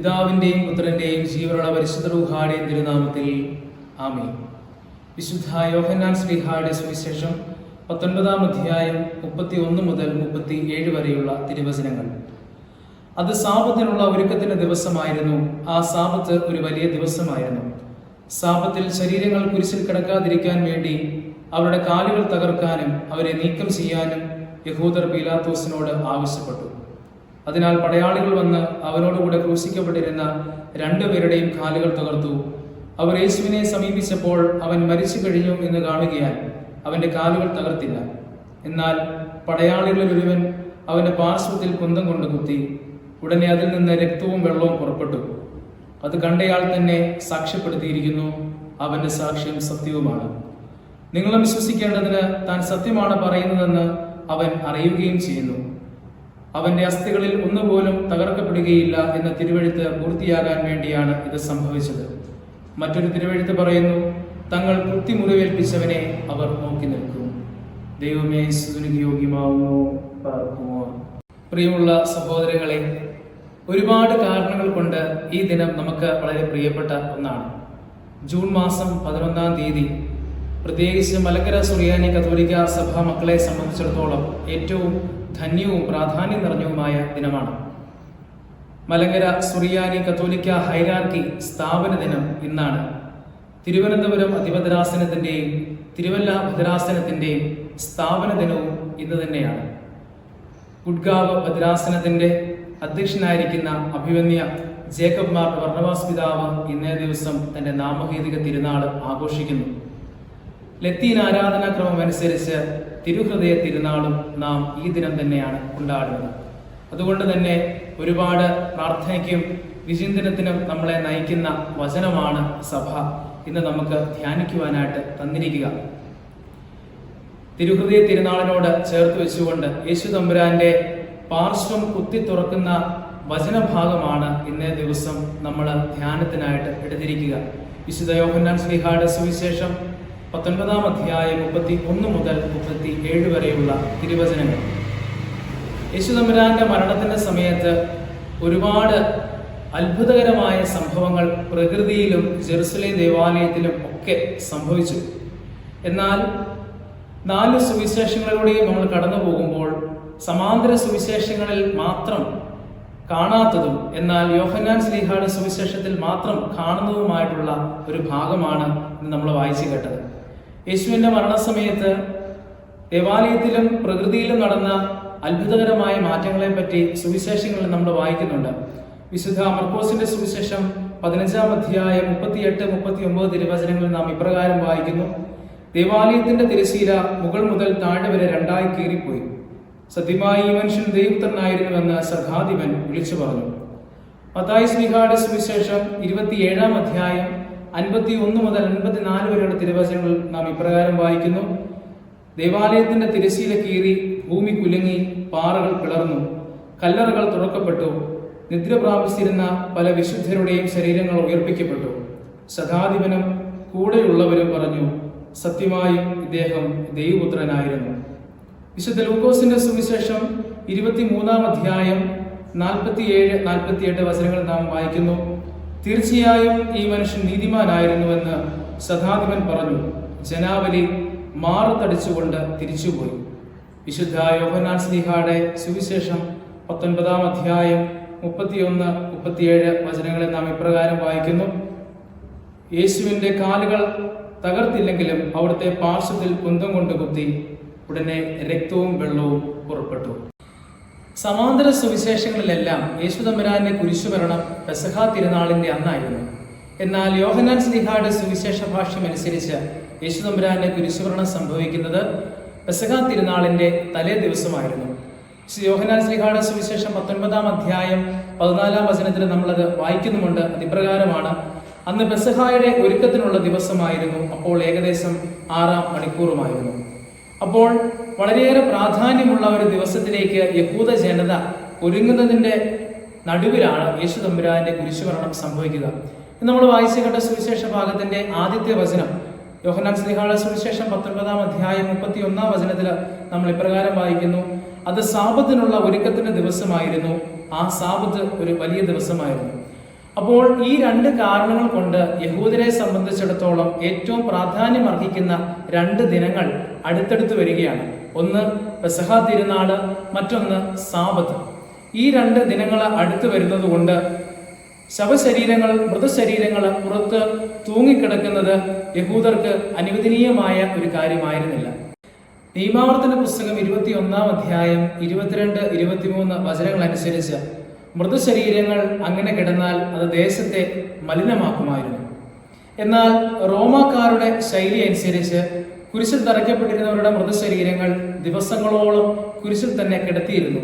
പിതാവിന്റെയും പുത്രന്റെയും ജീവനുള്ള പരിശുദ്ധ റൂഹാടെയും തിരുനാമത്തിൽ ആമേ വിശുദ്ധ യോഹന്നാൻ ശ്രീഹായുടെ സുവിശേഷം പത്തൊൻപതാം അധ്യായം മുപ്പത്തി ഒന്ന് മുതൽ മുപ്പത്തി ഏഴ് വരെയുള്ള തിരുവചനങ്ങൾ. അത് സാപത്തിനുള്ള ഒരുക്കത്തിന്റെ ദിവസമായിരുന്നു. ആ സാപത്ത് ഒരു വലിയ ദിവസമായിരുന്നു. സാപത്തിൽ ശരീരങ്ങൾ കുരിശിൽ കിടക്കാതിരിക്കാൻ വേണ്ടി അവരുടെ കാലുകൾ തകർക്കാനും അവരെ നീക്കം ചെയ്യാനും യഹൂദർ പീലാത്തോസിനോട് ആവശ്യപ്പെട്ടു. അതിനാൽ പടയാളികൾ വന്ന് അവരോടുകൂടെ ക്രൂശിക്കപ്പെട്ടിരുന്ന രണ്ടുപേരുടെയും കാലുകൾ തകർത്തു. അവർ യേശുവിനെ സമീപിച്ചപ്പോൾ അവൻ മരിച്ചു കഴിഞ്ഞു എന്ന് കാണുകയാൽ അവന്റെ കാലുകൾ തകർത്തില്ല. എന്നാൽ പടയാളികളിൽ ഒരുവൻ അവന്റെ പാർശ്വത്തിൽ കുന്തം കൊണ്ട് കുത്തി. ഉടനെ അതിൽ നിന്ന് രക്തവും വെള്ളവും പുറപ്പെട്ടു. അത് കണ്ടയാൾ തന്നെ സാക്ഷ്യപ്പെടുത്തിയിരിക്കുന്നു. അവന്റെ സാക്ഷ്യം സത്യവുമാണ്. നിങ്ങളും വിശ്വസിക്കേണ്ടതിന് താൻ സത്യമാണ് പറയുന്നതെന്ന് അവൻ അറിയുകയും ചെയ്യുന്നു. അവന്റെ അസ്ഥികളിൽ ഒന്നുപോലും തകർക്കപ്പെടുകയില്ല എന്ന തിരുവഴുത്ത് പൂർത്തിയാകാൻ വേണ്ടിയാണ് ഇത് സംഭവിച്ചത്. മറ്റൊരു തിരുവഴുത്ത് പറയുന്നു തങ്ങൾ കൃത്രിമുറിവേൽപ്പിച്ചവനെ അവർ നോക്കി നിൽക്കും. ദൈവമേ പ്രിയമുള്ള സഹോദരങ്ങളെ ഒരുപാട് കാരണങ്ങൾ കൊണ്ട് ഈ ദിനം നമുക്ക് വളരെ പ്രിയപ്പെട്ട ഒന്നാണ്. ജൂൺ മാസം പതിനൊന്നാം തീയതി പ്രത്യേകിച്ച് മലക്കര സുറിയാനി കത്തോലിക്ക സഭ മക്കളെ സംബന്ധിച്ചിടത്തോളം ഏറ്റവും ധന്യവും പ്രാധാന്യം നിറഞ്ഞവുമായ ദിനമാണ്. മലങ്കര സുറിയാനി കത്തോലിക്ക ഹൈരാർക്കി സ്ഥാപന ദിനം ഇന്നാണ്. തിരുവനന്തപുരം അധിപതരാസനത്തിന്റെയും തിരുവല്ല ഭദ്രാസനത്തിന്റെയും സ്ഥാപന ദിനവും ഇന്ന് തന്നെയാണ്. ഗുഡ്ഗാവ് ഭദ്രാസനത്തിന്റെ അധ്യക്ഷനായിരിക്കുന്ന അഭിമന്യ ജേക്കബ് മാർ വർണവാസ് പിതാവ് ഇന്നേ ദിവസം തന്റെ നാമഹേതിക തിരുനാൾ ആഘോഷിക്കുന്നു. ലത്തീൻ ആരാധനാക്രമം അനുസരിച്ച് തിരുഹൃദയ തിരുനാളും നാം ഈ ദിനം തന്നെയാണ് കൊണ്ടാടുന്നത്. അതുകൊണ്ട് തന്നെ ഒരുപാട് പ്രാർത്ഥനയ്ക്കും വിചിന്തനത്തിനും നമ്മളെ നയിക്കുന്ന വചനമാണ് സഭ. ഇന്ന് നമുക്ക് ധ്യാനിക്കുവാനായിട്ട് തന്നിരിക്കുക. തിരുഹൃദയ തിരുനാളിനോട് ചേർത്ത് വെച്ചുകൊണ്ട് യേശു തമ്പുരാന്റെ പാർശ്വം കുത്തി തുറക്കുന്ന വചനഭാഗമാണ് ഇന്നേ ദിവസം നമ്മൾ ധ്യാനത്തിനായിട്ട് എടുത്തിരിക്കുക. വിശുദ്ധ യോഹന്നാൻ ശ്രീഹാട് സുവിശേഷം പത്തൊൻപതാം അധ്യായം മുപ്പത്തി ഒന്ന് മുതൽ മുപ്പത്തി ഏഴ് വരെയുള്ള തിരുവചനങ്ങൾ. യേശു തമ്പുരാന്റെ മരണത്തിന്റെ സമയത്ത് ഒരുപാട് അത്ഭുതകരമായ സംഭവങ്ങൾ പ്രകൃതിയിലും ജെറുസലേം ദേവാലയത്തിലും ഒക്കെ സംഭവിച്ചു. എന്നാൽ നാല് സുവിശേഷങ്ങളിലൂടെയും നമ്മൾ കടന്നു പോകുമ്പോൾ സമാന്തര സുവിശേഷങ്ങളിൽ മാത്രം കാണാത്തതും എന്നാൽ യോഹന്നാൻ സ്ലീഹായുടെ സുവിശേഷത്തിൽ മാത്രം കാണുന്നതുമായിട്ടുള്ള ഒരു ഭാഗമാണ് നമ്മൾ വായിച്ചു കേട്ടത്. യേശുവിന്റെ മരണസമയത്ത് ദേവാലയത്തിലും പ്രകൃതിയിലും നടന്ന അത്ഭുതകരമായ മാറ്റങ്ങളെ പറ്റി സുവിശേഷങ്ങളിൽ നമ്മൾ വായിക്കുന്നുണ്ട്. വിശുദ്ധ മർക്കോസിന്റെ സുവിശേഷം പതിനഞ്ചാം അധ്യായം മുപ്പത്തിയെട്ട് മുപ്പത്തി ഒമ്പത് തിരുവചനങ്ങളിൽ നാം ഇപ്രകാരം വായിക്കുന്നു. ദേവാലയത്തിന്റെ തിരശീല മുകൾ മുതൽ താഴെ വരെ രണ്ടായി കീറിപ്പോയി. സത്യമായി ഈ മനുഷ്യൻ ദൈവത്തനായിരുന്നുവെന്ന് സഖാധിപൻ വിളിച്ചു പറഞ്ഞു. മത്തായി സ്ലിഹായുടെ സുവിശേഷം ഇരുപത്തിയേഴാം അധ്യായം അൻപത്തി ഒന്ന് മുതൽ അൻപത്തിനാല് വരെയുള്ള തിരുവചനങ്ങൾ നാം ഇപ്രകാരം വായിക്കുന്നു. ദേവാലയത്തിന്റെ തിരശീല കീറി ഭൂമി കുലുങ്ങി പാറകൾ പിളർന്നു. കല്ലറകൾ തുറക്കപ്പെട്ടു. നിദ്ര പ്രാപിച്ചിരുന്ന പല വിശുദ്ധരുടെയും ശരീരങ്ങൾ ഉയർപ്പിക്കപ്പെട്ടു. ശതാധിപനും കൂടെയുള്ളവരും പറഞ്ഞു സത്യമായും ഇദ്ദേഹം ദൈവപുത്രനായിരുന്നു. വിശുദ്ധ ലൂക്കോസിന്റെ സുവിശേഷം ഇരുപത്തിമൂന്നാം അധ്യായം നാൽപ്പത്തിയേഴ് നാൽപ്പത്തിയെട്ട് വചനങ്ങൾ നാം വായിക്കുന്നു. തീർച്ചയായും ഈ മനുഷ്യൻ നീതിമാനായിരുന്നുവെന്ന് സദാധിപൻ പറഞ്ഞു. ജനാവലി മാറുതടിച്ചുകൊണ്ട് തിരിച്ചുപോയി. വിശുദ്ധ യോഹന്നാൻ സ്ലിഹായുടെ സുവിശേഷം പത്തൊൻപതാം അധ്യായം മുപ്പത്തിയൊന്ന് മുപ്പത്തിയേഴ് വചനങ്ങളെ നാം ഇപ്രകാരം വായിക്കുന്നു. യേശുവിന്റെ കാലുകൾ തകർത്തില്ലെങ്കിലും അവിടുത്തെ പാർശ്വത്തിൽ കുന്തം കൊണ്ട് കുത്തി ഉടനെ രക്തവും വെള്ളവും പുറപ്പെട്ടു. സമാന്തര സുവിശേഷങ്ങളിലെല്ലാം യേശുദമ്പരാന്റെ കുരിശുമരണം പെസഹ തിരുനാളിന്റെ അന്നായിരുന്നു. എന്നാൽ യോഹനാൻ സ്ലിഹായുടെ സുവിശേഷ ഭാഷ്യം അനുസരിച്ച് യേശുദമ്പരാന്റെ കുരിശുമരണം സംഭവിക്കുന്നത് പെസഹ തിരുനാളിന്റെ തലേ ദിവസമായിരുന്നു. ശ്രീ യോഹന്നാൻ സ്ലിഹായുടെ സുവിശേഷം പത്തൊൻപതാം അധ്യായം പതിനാലാം വചനത്തിൽ നമ്മളത് വായിക്കുന്നുമുണ്ട്. അതിപ്രകാരമാണ് അന്ന് പെസഹായുടെ ഒരുക്കത്തിനുള്ള ദിവസമായിരുന്നു. അപ്പോൾ ഏകദേശം ആറാം മണിക്കൂറുമായിരുന്നു. അപ്പോൾ വളരെയേറെ പ്രാധാന്യമുള്ള ഒരു ദിവസത്തിലേക്ക് യഹൂദ ജനത ഒരുങ്ങുന്നതിന്റെ നടുവിലാണ് യേശു തമ്പുരാന്റെ കുരിശുമരണം സംഭവിക്കുക. നമ്മൾ വായിച്ചു കേട്ട സുവിശേഷ ഭാഗത്തിന്റെ ആദ്യത്തെ വചനം യോഹനാൻ സ്ലിഹാള സുവിശേഷം പത്തൊൻപതാം അധ്യായം മുപ്പത്തി ഒന്നാം വചനത്തിൽ നമ്മൾ ഇപ്രകാരം വായിക്കുന്നു. അത് സാപത്തിനുള്ള ഒരുക്കത്തിന്റെ ദിവസമായിരുന്നു. ആ സാപത്ത് ഒരു വലിയ ദിവസമായിരുന്നു. അപ്പോൾ ഈ രണ്ട് കാരണങ്ങൾ കൊണ്ട് യഹൂദരെ സംബന്ധിച്ചിടത്തോളം ഏറ്റവും പ്രാധാന്യം അർഹിക്കുന്ന രണ്ട് ദിനങ്ങൾ അടുത്തടുത്ത് വരികയാണ്. ഒന്ന് പെസഹ തിരുനാൾ മറ്റൊന്ന് സാബത്ത്. ഈ രണ്ട് ദിനങ്ങൾ അടുത്ത് വരുന്നത് കൊണ്ട് ശവശരീരങ്ങൾ മൃതശരീരങ്ങൾ പുറത്ത് തൂങ്ങിക്കിടക്കുന്നത് യഹൂദർക്ക് അനുവദനീയമായ ഒരു കാര്യമായിരുന്നില്ല. നിയമാവർത്തന പുസ്തകം ഇരുപത്തി ഒന്നാം അധ്യായം ഇരുപത്തിരണ്ട് ഇരുപത്തിമൂന്ന് വചനങ്ങൾ അനുസരിച്ച് മൃതശരീരങ്ങൾ അങ്ങനെ കിടന്നാൽ അത് ദേശത്തെ മലിനമാക്കുമായിരുന്നു. എന്നാൽ റോമാക്കാരുടെ ശൈലി അനുസരിച്ച് കുരിശിൽ തറയ്ക്കപ്പെട്ടിരുന്നവരുടെ മൃതശരീരങ്ങൾ ദിവസങ്ങളോളം കുരിശിൽ തന്നെ കിടത്തിയിരുന്നു.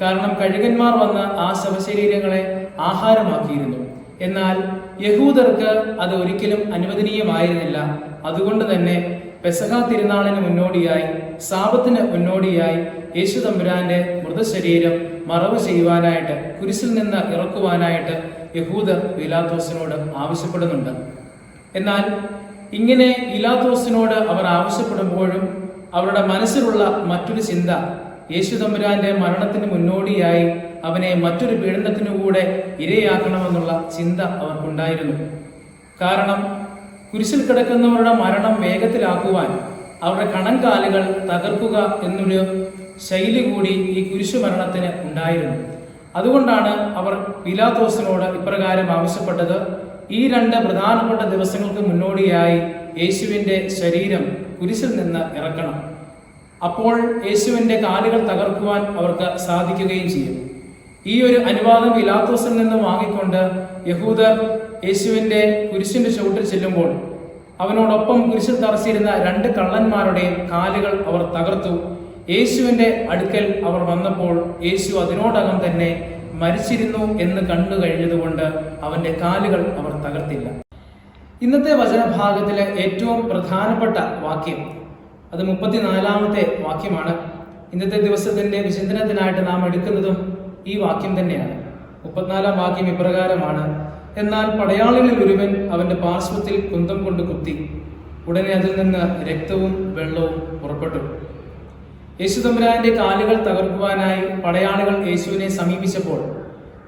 കാരണം കഴുകന്മാർ വന്ന് ആ ശവശരീരങ്ങളെ ആഹാരമാക്കിയിരുന്നു. എന്നാൽ യഹൂദർക്ക് അത് ഒരിക്കലും അനുവദനീയമായിരുന്നില്ല. അതുകൊണ്ട് തന്നെ പെസഹ തിരുനാളിന് മുന്നോടിയായി സാപത്തിന് മുന്നോടിയായി യേശു തമ്പുരാന്റെ മൃതശരീരം മറവ് ചെയ്യുവാനായിട്ട് കുരിശിൽ നിന്ന് ഇറക്കുവാനായിട്ട് യഹൂദർ വിലാദോസിനോട് ആവശ്യപ്പെടുന്നുണ്ട്. എന്നാൽ ഇങ്ങനെ ഇലാത്തോസിനോട് അവർ ആവശ്യപ്പെടുമ്പോഴും അവരുടെ മനസ്സിലുള്ള മറ്റൊരു ചിന്ത യേശു തമ്പുരാന്റെ മരണത്തിന് മുന്നോടിയായി അവനെ മറ്റൊരു പീഡനത്തിനു കൂടെ ഇരയാക്കണമെന്നുള്ള ചിന്ത അവർക്കുണ്ടായിരുന്നു. കാരണം കുരിശിൽ കിടക്കുന്നവരുടെ മരണം വേഗത്തിലാക്കുവാൻ അവരുടെ കണങ്കാലുകൾ തകർക്കുക എന്നൊരു ശൈലി കൂടി ഈ കുരിശു മരണത്തിന് ഉണ്ടായിരുന്നു. അതുകൊണ്ടാണ് അവർ പിലാത്തോസിനോട് ഇപ്രകാരം ആവശ്യപ്പെട്ടത്. ഈ രണ്ട് പ്രധാനപ്പെട്ട ദിവസങ്ങൾക്ക് മുന്നോടിയായി യേശുവിന്റെ ശരീരം കുരിശിൽ നിന്ന് ഇറക്കണം. അപ്പോൾ യേശുവിന്റെ കാലുകൾ തകർക്കുവാൻ അവർക്ക് സാധിക്കുകയും ചെയ്യും. ഈ ഒരു അനുവാദം ഇലാത്തോസിൽ നിന്ന് വാങ്ങിക്കൊണ്ട് യഹൂദർ യേശുവിന്റെ കുരിശിന്റെ ചുവട്ടിൽ ചെല്ലുമ്പോൾ അവനോടൊപ്പം കുരിശിൽ തറച്ചിരുന്ന രണ്ട് കള്ളന്മാരുടെയും കാലുകൾ അവർ തകർത്തു. യേശുവിന്റെ അടുക്കൽ അവർ വന്നപ്പോൾ യേശു അതിനോടകം തന്നെ മരിച്ചിരുന്നു എന്ന് കണ്ടു കഴിഞ്ഞതുകൊണ്ട് അവന്റെ കാലുകൾ അവർ തകർത്തില്ല. ഇന്നത്തെ വചനഭാഗത്തിലെ ഏറ്റവും പ്രധാനപ്പെട്ട വാക്യം അത് മുപ്പത്തിനാലാമത്തെ വാക്യമാണ്. ഇന്നത്തെ ദിവസത്തിന്റെ വിചിന്തനത്തിനായിട്ട് നാം എടുക്കുന്നതും ഈ വാക്യം തന്നെയാണ്. മുപ്പത്തിനാലാം വാക്യം ഇപ്രകാരമാണ് എന്നാൽ പടയാളികളിൽ ഒരുവൻ അവന്റെ പാർശ്വത്തിൽ കുന്തം കൊണ്ട് കുത്തി ഉടനെ അതിൽ നിന്ന് രക്തവും വെള്ളവും പുറപ്പെട്ടു. യേശു തമ്പുരാന്റെ കാലുകൾ തകർക്കുവാനായി പടയാളികൾ യേശുവിനെ സമീപിച്ചപ്പോൾ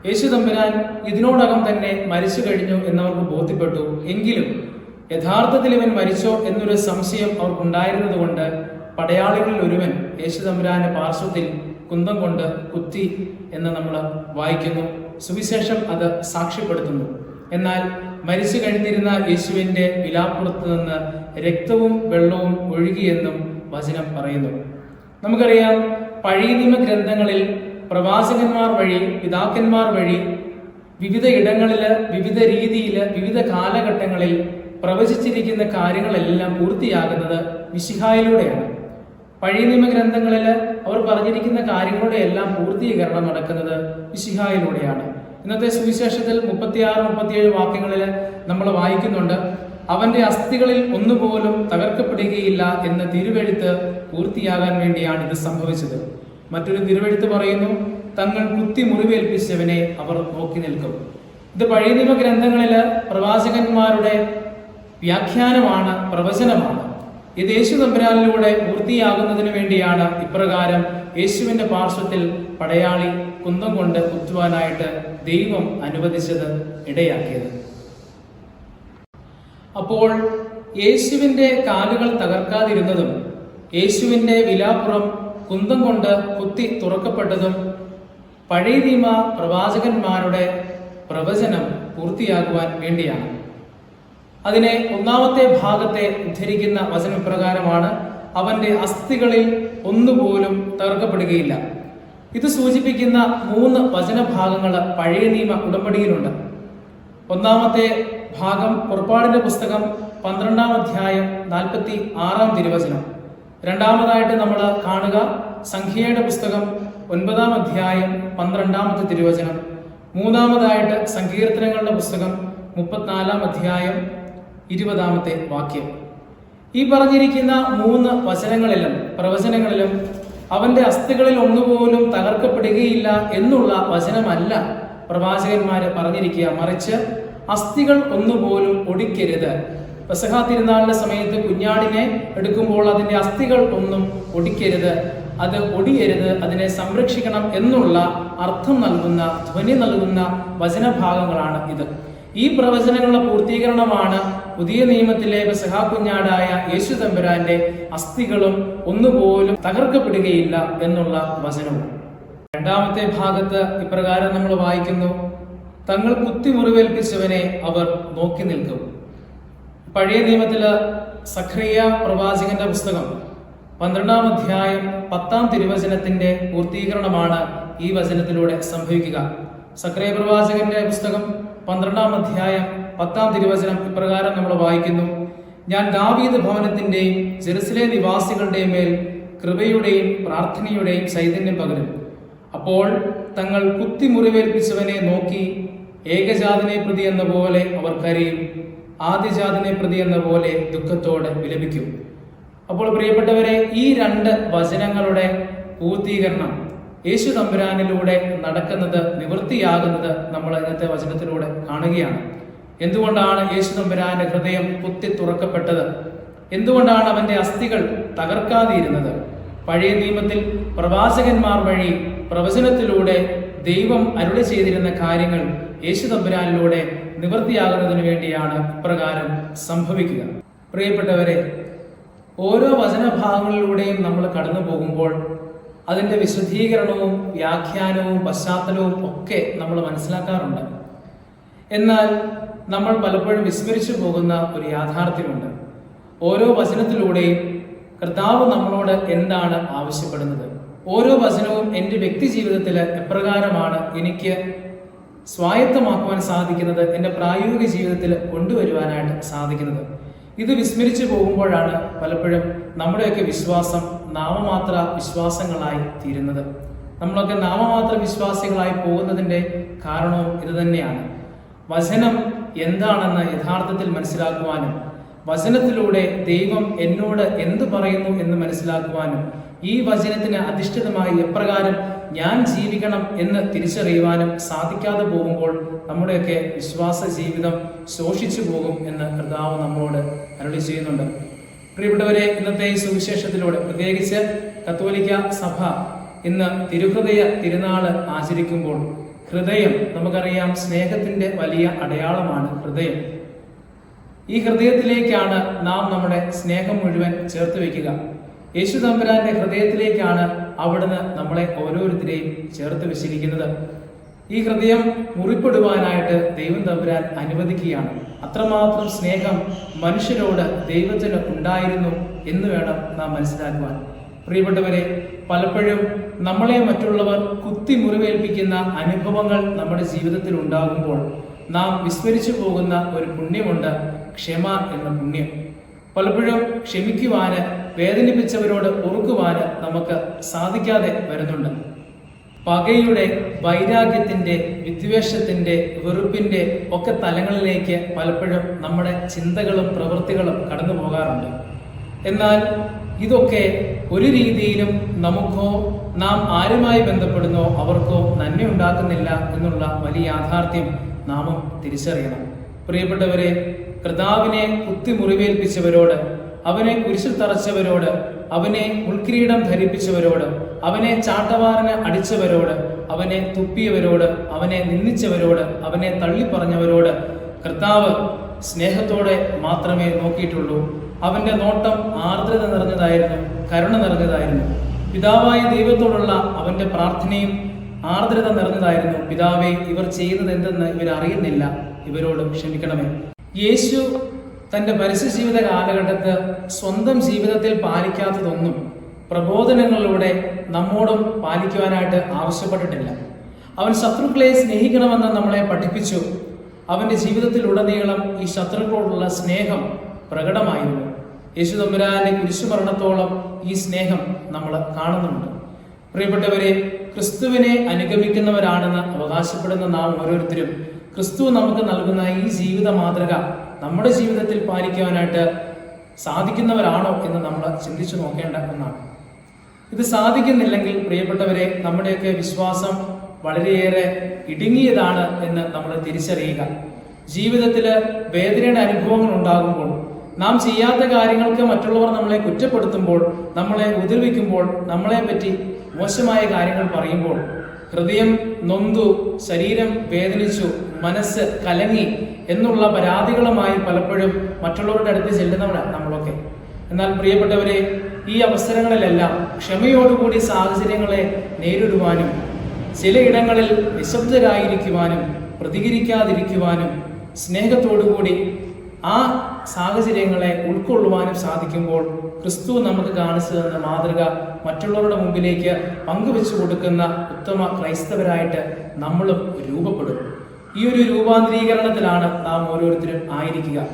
യേശു തമ്പുരാൻ ഇതിനോടകം തന്നെ മരിച്ചു കഴിഞ്ഞു എന്നവർക്ക് ബോധ്യപ്പെട്ടു. എങ്കിലും യഥാർത്ഥത്തിൽ ഇവൻ മരിച്ചോ എന്നൊരു സംശയം അവർക്കുണ്ടായിരുന്നതുകൊണ്ട് പടയാളികളിൽ ഒരുവൻ യേശു തമ്പുരാന്റെ പാർശ്വത്തിൽ കുന്തം കൊണ്ട് കുത്തി എന്ന് നമ്മൾ വായിക്കുന്നു. സുവിശേഷം അത് സാക്ഷ്യപ്പെടുത്തുന്നു. എന്നാൽ മരിച്ചു കഴിഞ്ഞിരുന്ന യേശുവിന്റെ വിലാപ്പുറത്ത് നിന്ന് രക്തവും വെള്ളവും ഒഴുകിയെന്നും വചനം പറയുന്നു. നമുക്കറിയാം പഴയ നിയമ ഗ്രന്ഥങ്ങളിൽ പ്രവാചകന്മാർ വഴി പിതാക്കന്മാർ വഴി വിവിധ ഇടങ്ങളിൽ വിവിധ രീതിയിൽ വിവിധ കാലഘട്ടങ്ങളിൽ പ്രവചിച്ചിരിക്കുന്ന കാര്യങ്ങളെല്ലാം പൂർത്തിയാകുന്നത് മിശിഹായിലൂടെയാണ്. പഴയ നിയമ ഗ്രന്ഥങ്ങളിൽ അവർ പറഞ്ഞിരിക്കുന്ന കാര്യങ്ങളുടെ എല്ലാം പൂർത്തീകരണം നടക്കുന്നത് മിശിഹായിലൂടെയാണ്. ഇന്നത്തെ സുവിശേഷത്തിൽ മുപ്പത്തിയാറ് മുപ്പത്തിയേഴ് വാക്യങ്ങളിൽ നമ്മൾ വായിക്കുന്നുണ്ട് അവന്റെ അസ്ഥികളിൽ ഒന്നുപോലും തകർക്കപ്പെടുകയില്ല എന്ന തിരുവെഴുത്ത് പൂർത്തിയാകാൻ വേണ്ടിയാണ് ഇത് സംഭവിച്ചത്. മറ്റൊരു തിരുവെഴുത്ത് പറയുന്നു തങ്ങൾ കുത്തി മുറിവേൽപ്പിച്ചവനെ അവർ നോക്കി നിൽക്കും. ഇത് പഴയ നിയമ ഗ്രന്ഥങ്ങളിൽ പ്രവാചകന്മാരുടെ വ്യാഖ്യാനമാണ് പ്രവചനമാണ്. ഇത് യേശു തമ്പുരാനിലൂടെ പൂർത്തിയാകുന്നതിന് വേണ്ടിയാണ് ഇപ്രകാരം യേശുവിന്റെ പാർശ്വത്തിൽ പടയാളി കുന്തം കൊണ്ട് കുത്തുവാനായിട്ട് ദൈവം അനുവദിച്ചത് ഇടയാക്കിയത്. അപ്പോൾ യേശുവിന്റെ കാലുകൾ തകർക്കാതിരുന്നതും യേശുവിന്റെ വിലാപ്പുറം കുന്തം കൊണ്ട് കുത്തി തുറക്കപ്പെട്ടതും പഴയ നിയമ പ്രവാചകന്മാരുടെ പ്രവചനം പൂർത്തിയാകുവാൻ വേണ്ടിയാണ്. അതിനെ ഒന്നാമത്തെ ഭാഗത്തെ ഉദ്ധരിക്കുന്ന വചനപ്രകാരമാണ് അവന്റെ അസ്ഥികളിൽ ഒന്നുപോലും തകർക്കപ്പെടുകയില്ല. ഇത് സൂചിപ്പിക്കുന്ന മൂന്ന് വചനഭാഗങ്ങൾ പഴയ നിയമ ഉടമ്പടിയിലുണ്ട്. ഒന്നാമത്തെ ഭാഗം പുറപ്പാടിന്റെ പുസ്തകം പന്ത്രണ്ടാം അധ്യായം നാൽപ്പത്തി ആറാം തിരുവചനം. രണ്ടാമതായിട്ട് നമ്മൾ കാണുക സംഖ്യയുടെ പുസ്തകം ഒൻപതാം അധ്യായം പന്ത്രണ്ടാമത്തെ തിരുവചനം. മൂന്നാമതായിട്ട് സങ്കീർത്തനങ്ങളുടെ പുസ്തകം മുപ്പത്തിനാലാം അധ്യായം ഇരുപതാമത്തെ വാക്യം. ഈ പറഞ്ഞിരിക്കുന്ന മൂന്ന് വചനങ്ങളിലും പ്രവചനങ്ങളിലും അവന്റെ അസ്ഥികളിൽ ഒന്നുപോലും തകർക്കപ്പെടുകയില്ല എന്നുള്ള വചനമല്ല പ്രവാചകന്മാർ പറഞ്ഞിരിക്കുക. മറിച്ച് അസ്ഥികൾ ഒന്നുപോലും ഒടിക്കരുത്. പെസഹ തിരുനാളിന്റെ സമയത്ത് കുഞ്ഞാടിനെ എടുക്കുമ്പോൾ അതിന്റെ അസ്ഥികൾ ഒന്നും ഒടിക്കരുത്. അത് ഒടിയരുത് അതിനെ സംരക്ഷിക്കണം എന്നുള്ള അർത്ഥം നൽകുന്ന ധ്വനി നൽകുന്ന വചനഭാഗങ്ങളാണ് ഇത്. ഈ പ്രവചനങ്ങളുടെ പൂർത്തീകരണമാണ് പുതിയ നിയമത്തിലെ സഹാകുഞ്ഞാടായ യേശു തമ്പുരാന്റെ അസ്ഥികളും ഒന്നുപോലും തകർക്കപ്പെടുകയില്ല എന്നുള്ള വചനവും. രണ്ടാമത്തെ ഭാഗത്ത് ഇപ്രകാരം നമ്മൾ വായിക്കുന്നു. തങ്ങൾ കുത്തി മുറിവേൽപ്പിച്ചവനെ അവർ നോക്കി നിൽക്കും. പഴയ നിയമത്തിൽ സഖ്രിയ പ്രവാചകന്റെ പുസ്തകം പന്ത്രണ്ടാം അധ്യായം പത്താം തിരുവചനത്തിന്റെ പൂർത്തീകരണമാണ് ഈ വചനത്തിലൂടെ സംഭവിക്കുക. സക്രിയ പ്രവാചകന്റെ പുസ്തകം പന്ത്രണ്ടാം അധ്യായം പത്താം തിരുവചനം ഇപ്രകാരം നമ്മൾ വായിക്കുന്നു. ഞാൻ ദാവീദ് ഭവനത്തിന്റെയും ജെറുസലേ നിവാസികളുടെയും മേൽ കൃപയുടെയും പ്രാർത്ഥനയുടെയും ചൈതന്യം പകരും. അപ്പോൾ തങ്ങൾ കുത്തി മുറിവേൽപ്പിച്ചവനെ നോക്കി ഏകജാതിനെ പ്രതി എന്ന പോലെ അവർ കരയും ആദ്യജാതിനെ പ്രതി എന്ന പോലെ ദുഃഖത്തോടെ വിലപിക്കും. അപ്പോൾ പ്രിയപ്പെട്ടവരെ ഈ രണ്ട് വചനങ്ങളുടെ പൂർത്തീകരണം യേശു തമ്പുരാനിലൂടെ നടക്കുന്നത് നിവൃത്തിയാകുന്നത് നമ്മൾ ഇന്നത്തെ വചനത്തിലൂടെ കാണുകയാണ്. എന്തുകൊണ്ടാണ് യേശു തമ്പുരാന്റെ ഹൃദയം കുത്തി തുറക്കപ്പെട്ടത്? എന്തുകൊണ്ടാണ് അവന്റെ അസ്ഥികൾ തകർക്കാതിരുന്നത്? പഴയ നിയമത്തിൽ പ്രവാചകന്മാർ വഴി പ്രവചനത്തിലൂടെ ദൈവം അരുളി ചെയ്തിരുന്ന കാര്യങ്ങൾ യേശു തമ്പുരാനിലൂടെ നിവൃത്തിയാകുന്നതിന് വേണ്ടിയാണ് ഇപ്രകാരം സംഭവിക്കുക. പ്രിയപ്പെട്ടവരെ ഓരോ വചനഭാഗങ്ങളിലൂടെയും നമ്മൾ കടന്നു പോകുമ്പോൾ അതിന്റെ വിശദീകരണവും വ്യാഖ്യാനവും പശ്ചാത്തലവും ഒക്കെ നമ്മൾ മനസ്സിലാക്കാറുണ്ട്. എന്നാൽ നമ്മൾ പലപ്പോഴും വിസ്മരിച്ചു പോകുന്ന ഒരു യാഥാർത്ഥ്യമുണ്ട്. ഓരോ വചനത്തിലൂടെയും കർത്താവ് നമ്മളോട് എന്താണ് ആവശ്യപ്പെടുന്നത്? ഓരോ വചനവും എന്റെ വ്യക്തി ജീവിതത്തിൽ എപ്രകാരമാണ് എനിക്ക് സ്വായത്തമാക്കുവാൻ സാധിക്കുന്നത് എന്റെ പ്രായോഗിക ജീവിതത്തിൽ കൊണ്ടുവരുവാനായിട്ട് സാധിക്കുന്നത്. ഇത് വിസ്മരിച്ചു പോകുമ്പോഴാണ് പലപ്പോഴും നമ്മുടെയൊക്കെ വിശ്വാസം നാമമാത്ര വിശ്വാസങ്ങളായി തീരുന്നത്. നമ്മളൊക്കെ നാമമാത്ര വിശ്വാസികളായി പോകുന്നതിന്റെ കാരണവും ഇത് തന്നെയാണ്. വചനം എന്താണെന്ന് യഥാർത്ഥത്തിൽ മനസ്സിലാക്കുവാനും വചനത്തിലൂടെ ദൈവം എന്നോട് എന്തു പറയുന്നു എന്ന് മനസ്സിലാക്കുവാനും ഈ വചനത്തിന് അധിഷ്ഠിതമായി എപ്രകാരം ഞാൻ ജീവിക്കണം എന്ന് തിരിച്ചറിയുവാനും സാധിക്കാതെ പോകുമ്പോൾ നമ്മുടെയൊക്കെ വിശ്വാസ ജീവിതം ശോഷിച്ചു പോകും എന്ന് കർത്താവ് നമ്മോട് അരുളി ചെയ്യുന്നുണ്ട്. പ്രിയപ്പെട്ടവരെ ഇന്നത്തെ ഈ സുവിശേഷത്തിലൂടെ പ്രത്യേകിച്ച് കത്തോലിക്ക സഭ ഇന്ന് തിരുഹൃദയ തിരുനാൾ ആചരിക്കുമ്പോൾ ഹൃദയം നമുക്കറിയാം സ്നേഹത്തിന്റെ വലിയ അടയാളമാണ് ഹൃദയം. ഈ ഹൃദയത്തിലേക്കാണ് നാം നമ്മുടെ സ്നേഹം മുഴുവൻ ചേർത്ത് വയ്ക്കുക യേശു തമ്പുരാന്റെ ഹൃദയത്തിലേക്കാണ് അവിടുന്ന് നമ്മളെ ഓരോരുത്തരെയും ചേർത്ത് വെച്ചിരിക്കുന്നത്. ഈ ഹൃദയം മുറിപ്പെടുവാനായിട്ട് ദൈവം തമ്പുരാൻ അനുവദിക്കുകയാണ്. അത്രമാത്രം സ്നേഹം മനുഷ്യരോട് ദൈവത്തിന് ഉണ്ടായിരുന്നു എന്ന് വേണം നാം മനസ്സിലാക്കുവാൻ. പ്രിയപ്പെട്ടവരെ പലപ്പോഴും നമ്മളെ മറ്റുള്ളവർ കുത്തി മുറിവേൽപ്പിക്കുന്ന അനുഭവങ്ങൾ നമ്മുടെ ജീവിതത്തിൽ ഉണ്ടാകുമ്പോൾ നാം വിസ്മരിച്ചു പോകുന്ന ഒരു പുണ്യമുണ്ട്. ക്ഷമ എന്ന പുണ്യം. പലപ്പോഴും ക്ഷമിക്കുവാന് വേദനിപ്പിച്ചവരോട് ഒറുക്കുവാന് നമുക്ക് സാധിക്കാതെ വരുന്നുണ്ട്. പകയുടെ വൈരാഗ്യത്തിന്റെ വിദ്വേഷത്തിന്റെ വെറുപ്പിന്റെ ഒക്കെ തലങ്ങളിലേക്ക് പലപ്പോഴും നമ്മുടെ ചിന്തകളും പ്രവൃത്തികളും കടന്നു പോകാറുണ്ട്. എന്നാൽ ഇതൊക്കെ ഒരു രീതിയിലും നമുക്കോ നാം ആരുമായി ബന്ധപ്പെടുന്നോ അവർക്കോ നന്മ ഉണ്ടാക്കുന്നില്ല എന്നുള്ള വലിയ യാഥാർത്ഥ്യം നാമും തിരിച്ചറിയണം. പ്രിയപ്പെട്ടവരെ കർത്താവിനെ കുത്തിമുറിവേൽപ്പിച്ചവരോട് അവനെ കുരിശിൽ തറച്ചവരോട് അവനെ ഉൾക്കിരീടം ധരിപ്പിച്ചവരോട് അവനെ ചാട്ടവാറിന് അടിച്ചവരോട് അവനെ തുപ്പിയവരോട് അവനെ നിന്ദിച്ചവരോട് അവനെ തള്ളിപ്പറഞ്ഞവരോട് കർത്താവ് സ്നേഹത്തോടെ മാത്രമേ നോക്കിയിട്ടുള്ളൂ. അവന്റെ നോട്ടം ആർദ്രത നിറഞ്ഞതായിരുന്നു കരുണ നിറഞ്ഞതായിരുന്നു. പിതാവായ ദൈവത്തോടുള്ള അവന്റെ പ്രാർത്ഥനയും ആർദ്രത നിറഞ്ഞതായിരുന്നു. പിതാവെ ഇവർ ചെയ്യുന്നത് എന്തെന്ന് ഇവർ അറിയുന്നില്ല ഇവരോട് ക്ഷമിക്കണമേ. യേശു തന്റെ പരസ്യ ജീവിത കാലഘട്ടത്ത് സ്വന്തം ജീവിതത്തിൽ പാലിക്കാത്തതൊന്നും പ്രബോധനങ്ങളിലൂടെ നമ്മോടും പാലിക്കുവാനായിട്ട് ആവശ്യപ്പെട്ടിട്ടില്ല. അവൻ ശത്രുക്കളെ സ്നേഹിക്കണമെന്ന് നമ്മളെ പഠിപ്പിച്ചു. അവന്റെ ജീവിതത്തിലുടനീളം ഈ ശത്രുക്കളോടുള്ള സ്നേഹം പ്രകടമായിരുന്നു. യേശു തമ്പുരാന്റെ കുരിശുമരണത്തോളം ഈ സ്നേഹം നമ്മൾ കാണുന്നുണ്ട്. പ്രിയപ്പെട്ടവരെ ക്രിസ്തുവിനെ അനുഗമിക്കുന്നവരാണെന്ന് അവകാശപ്പെടുന്ന നാം ഓരോരുത്തരും ക്രിസ്തു നമുക്ക് നൽകുന്ന ഈ ജീവിത മാതൃക നമ്മുടെ ജീവിതത്തിൽ പാലിക്കുവാനായിട്ട് സാധിക്കുന്നവരാണോ എന്ന് നമ്മൾ ചിന്തിച്ചു നോക്കേണ്ട ഒന്നാണ്. ഇത് സാധിക്കുന്നില്ലെങ്കിൽ പ്രിയപ്പെട്ടവരെ നമ്മുടെയൊക്കെ വിശ്വാസം വളരെയേറെ ഇടുങ്ങിയതാണ് എന്ന് നമ്മൾ തിരിച്ചറിയുക. ജീവിതത്തിൽ വേദനയുടെ അനുഭവങ്ങൾ ഉണ്ടാകുമ്പോൾ നാം ചെയ്യാത്ത കാര്യങ്ങൾക്ക് മറ്റുള്ളവർ നമ്മളെ കുറ്റപ്പെടുത്തുമ്പോൾ നമ്മളെ ഉതിർവിക്കുമ്പോൾ നമ്മളെ പറ്റി മോശമായ കാര്യങ്ങൾ പറയുമ്പോൾ ഹൃദയം നൊന്തു ശരീരം വേദനിച്ചു മനസ്സ് കലങ്ങി എന്നുള്ള പരാതികളുമായി പലപ്പോഴും മറ്റുള്ളവരുടെ അടുത്ത് ചെല്ലുന്നവരാണ് നമ്മളൊക്കെ. എന്നാൽ പ്രിയപ്പെട്ടവരെ ഈ അവസരങ്ങളിലെല്ലാം ക്ഷമയോടുകൂടി സാഹചര്യങ്ങളെ നേരിടുവാനും ചിലയിടങ്ങളിൽ നിശബ്ദരായിരിക്കുവാനും പ്രതികരിക്കാതിരിക്കുവാനും സ്നേഹത്തോടുകൂടി ആ സാഹചര്യങ്ങളെ ഉൾക്കൊള്ളുവാനും സാധിക്കുമ്പോൾ ക്രിസ്തു നമുക്ക് കാണിച്ചു തന്ന മാതൃക മറ്റുള്ളവരുടെ മുമ്പിലേക്ക് പങ്കുവെച്ചു കൊടുക്കുന്ന ഉത്തമ ക്രൈസ്തവരായിട്ട് നമ്മളും രൂപപ്പെടും ഈ ഒരു രൂപാന്തരീകരണത്തിലാണ് നാം ഓരോരുത്തരും ആയിരിക്കുക.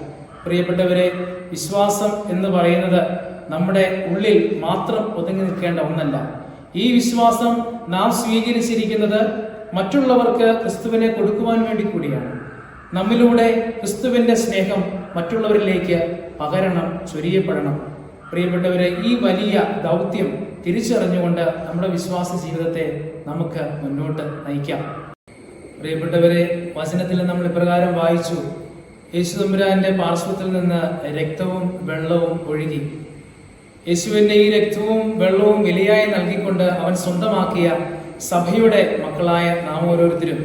പ്രിയപ്പെട്ടവരെ വിശ്വാസം എന്ന് പറയുന്നത് നമ്മുടെ ഉള്ളിൽ മാത്രം ഒതുങ്ങി നിൽക്കേണ്ട ഒന്നല്ല. ഈ വിശ്വാസം നാം സ്വീകരിച്ചിരിക്കുന്നത് മറ്റുള്ളവർക്ക് ക്രിസ്തുവിനെ കൊടുക്കുവാൻ വേണ്ടി കൂടിയാണ്. നമ്മിലൂടെ ക്രിസ്തുവിന്റെ സ്നേഹം മറ്റുള്ളവരിലേക്ക് പകരണം ചൊരിയപ്പെടണം. പ്രിയപ്പെട്ടവരെ ഈ വലിയ ദൗത്യം തിരിച്ചറിഞ്ഞുകൊണ്ട് നമ്മുടെ വിശ്വാസ ജീവിതത്തെ നമുക്ക് മുന്നോട്ട് നയിക്കാം. പ്രിയപ്പെട്ടവരെ വചനത്തിൽ നമ്മൾ ഇപ്രകാരം വായിച്ചു. യേശുതമ്പുരാന്റെ പാർശ്വത്തിൽ നിന്ന് രക്തവും വെള്ളവും ഒഴുകി. യേശുവിന്റെ ഈ രക്തവും വെള്ളവും വിലയായി നൽകിക്കൊണ്ട് അവൻ സ്വന്തമാക്കിയ സഭയുടെ മക്കളായ നാം ഓരോരുത്തരും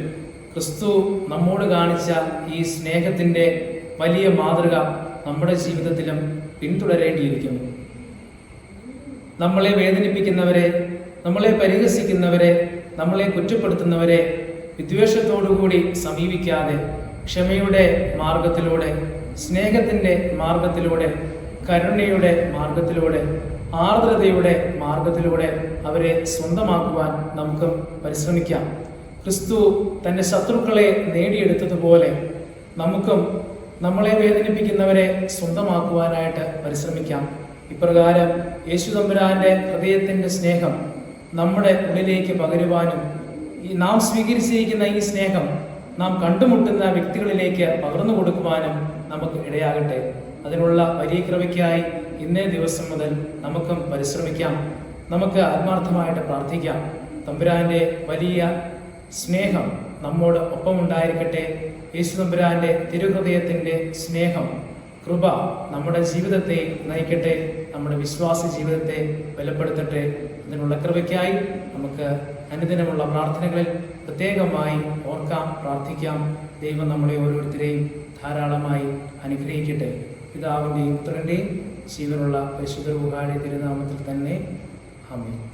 ക്രിസ്തു നമ്മോട് കാണിച്ച ഈ സ്നേഹത്തിന്റെ വലിയ മാതൃക നമ്മുടെ ജീവിതത്തിലും പിന്തുടരേണ്ടിയിരിക്കുന്നു. നമ്മളെ വേദനിപ്പിക്കുന്നവരെ നമ്മളെ പരിഹസിക്കുന്നവരെ നമ്മളെ കുറ്റപ്പെടുത്തുന്നവരെ വിദ്വേഷത്തോടുകൂടി സമീപിക്കാതെ ക്ഷമയുടെ മാർഗത്തിലൂടെ സ്നേഹത്തിന്റെ മാർഗത്തിലൂടെ കരുണയുടെ മാർഗത്തിലൂടെ ആർദ്രതയുടെ മാർഗത്തിലൂടെ അവരെ സ്വന്തമാക്കുവാൻ നമുക്ക് പരിശ്രമിക്കാം. ക്രിസ്തു തന്റെ ശത്രുക്കളെ നേടിയെടുത്തതുപോലെ നമുക്കും നമ്മളെ വേദനിപ്പിക്കുന്നവരെ സ്വന്തമാക്കുവാനായിട്ട് പരിശ്രമിക്കാം. ഇപ്രകാരം യേശു തമ്പുരാന്റെ ഹൃദയത്തിന്റെ സ്നേഹം നമ്മുടെ ഉള്ളിലേക്ക് പകരുവാനും ഈ നാം സ്വീകരിച്ചിരിക്കുന്ന ഈ സ്നേഹം നാം കണ്ടുമുട്ടുന്ന വ്യക്തികളിലേക്ക് പകർന്നു കൊടുക്കുവാനും നമുക്ക് ഇടയാകട്ടെ. അതിനുള്ള വലിയ ഇന്നേ ദിവസം മുതൽ നമുക്കും പരിശ്രമിക്കാം. നമുക്ക് ആത്മാർത്ഥമായിട്ട് പ്രാർത്ഥിക്കാം. തമ്പുരാന്റെ വലിയ സ്നേഹം നമ്മോട് ഒപ്പമുണ്ടായിരിക്കട്ടെ. യേശു തമ്പുരാന്റെ തിരുഹൃദയത്തിന്റെ സ്നേഹം കൃപ നമ്മുടെ ജീവിതത്തെ നയിക്കട്ടെ നമ്മുടെ വിശ്വാസ ജീവിതത്തെ ബലപ്പെടുത്തട്ടെ. ഇതിനുള്ള കൃപയ്ക്കായി നമുക്ക് അനുദിനമുള്ള പ്രാർത്ഥനകളിൽ പ്രത്യേകമായി ഓർക്കാം പ്രാർത്ഥിക്കാം. ദൈവം നമ്മളെ ഓരോരുത്തരെയും ധാരാളമായി അനുഗ്രഹിക്കട്ടെ. പിതാവിന്റെയും പുത്രന്റെയും ജീവനുള്ള പരിശുദ്ധ ഉപകാരി തിരുനാമത്തിൽ തന്നെ. ആമേൻ.